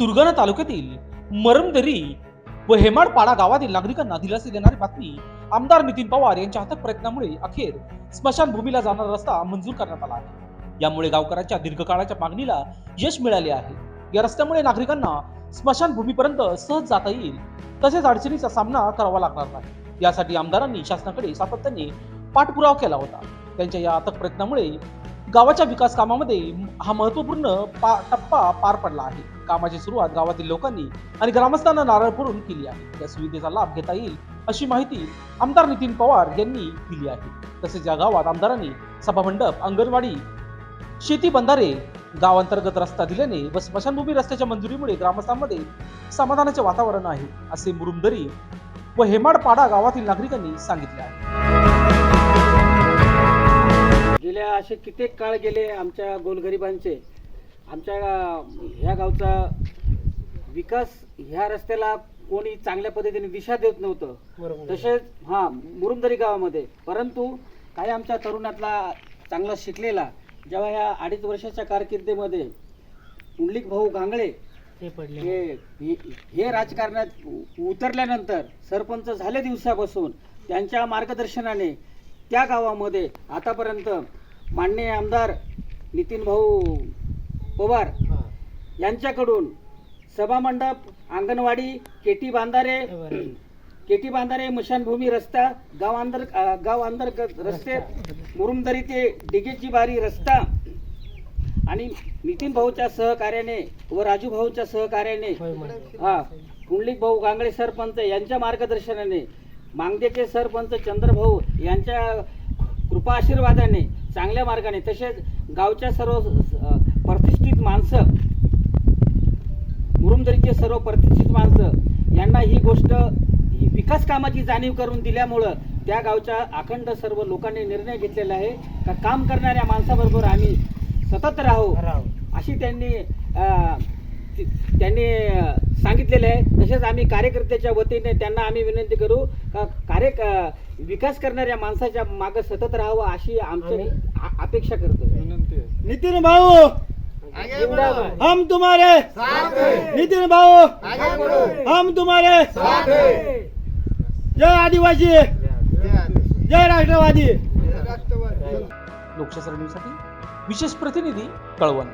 सुरगाणा तालुक्यातील मरमदरी व हेमाडपाडा गावातील नागरिकांना दिलासे देणारी बातमी आमदार नितीन पवार यांच्या अथक प्रयत्नामुळे अखेर स्मशानभूमीला जाणारा रस्ता मंजूर करण्यात आला आहे. यामुळे गावकऱ्यांच्या दीर्घकाळाच्या मागणीला यश मिळाले आहे. या रस्त्यामुळे नागरिकांना स्मशानभूमीपर्यंत सहज जाता येईल तसेच अडचणीचा सामना करावा लागणार नाही. यासाठी आमदारांनी शासनाकडे सातत्याने पाठपुरावा केला होता. त्यांच्या या अथक प्रयत्नामुळे गावाच्या विकास कामामध्ये हा महत्त्वपूर्ण पा टप्पा पार पडला आहे. कामाची सुरुवात गावातील लोकांनी आणि ग्रामस्थांना नारळ फोडून केली आहे. या सुविधेचा लाभ घेता येईल अशी माहिती आमदार नितीन पवार यांनी दिली आहे. तसेच या गावात आमदारांनी सभामंडप अंगणवाडी शेती बंधारे गावांतर्गत रस्ता दिल्याने व स्मशानभूमी रस्त्याच्या मंजुरीमुळे ग्रामस्थांमध्ये समाधानाचे वातावरण आहे असे मुरुमदरी व हेमाडपाडा गावातील नागरिकांनी सांगितले आहे. गेल्या असे कित्येक काळ गेले आमच्या गोलगरिबांचे. आमच्या ह्या गावचा विकास ह्या रस्त्याला कोणी चांगल्या पद्धतीने दिशा देत नव्हतं. तसेच हा मुरुमदरी गावामध्ये. परंतु काही आमच्या तरुणातला चांगला शिकलेला जेव्हा ह्या अडीच वर्षाच्या कारकिर्दीमध्ये पुंडलिक भाऊ गांगळे हे हे- हे राजकारणात उतरल्यानंतर सरपंच झाले दिवसापासून त्यांच्या मार्गदर्शनाने त्या गावामध्ये आतापर्यंत माननीय आमदार नितीन भाऊ पवार यांच्याकडून सभामंडप अंगणवाडी केटी बांधारे केटी बांधारे मशानभूमी रस्ता गाव अंतर अ, गाव अंतर्गत रस्ते मुरुमदरी ते डिगेची बारी रस्ता आणि नितीन भाऊच्या सहकार्याने व राजू भाऊच्या सहकार्याने हा कुंडलिक भाऊ गांगळे सरपंच यांच्या मार्गदर्शनाने मांगदेचे सरपंच चंद्रभाऊ यांच्या कृपा आशीर्वादाने चांगल्या मार्गाने तसेच गावच्या सर्व प्रतिष्ठित माणसं मुरुमदरीचे सर्व प्रतिष्ठित माणसं यांना ही गोष्ट ही विकास कामाची जाणीव करून दिल्यामुळं त्या गावच्या अखंड सर्व लोकांनी निर्णय घेतलेला आहे. का काम करणाऱ्या माणसाबरोबर आम्ही सतत राहू अशी त्यांनी त्यांनी सांगितलेलं आहे. तसेच आम्ही कार्यकर्त्याच्या वतीने त्यांना आम्ही विनंती करू का कार्य क- विकास करणाऱ्या माणसाच्या मागे सतत राहावं अशी आमची अपेक्षा करतो नितिन भाऊ! हम तुम्हारे! नितिन भाऊ! हम तुम्हारे! जय आदिवासी! जय राष्ट्रवादी! लोकशाही विशेष प्रतिनिधी कळवण.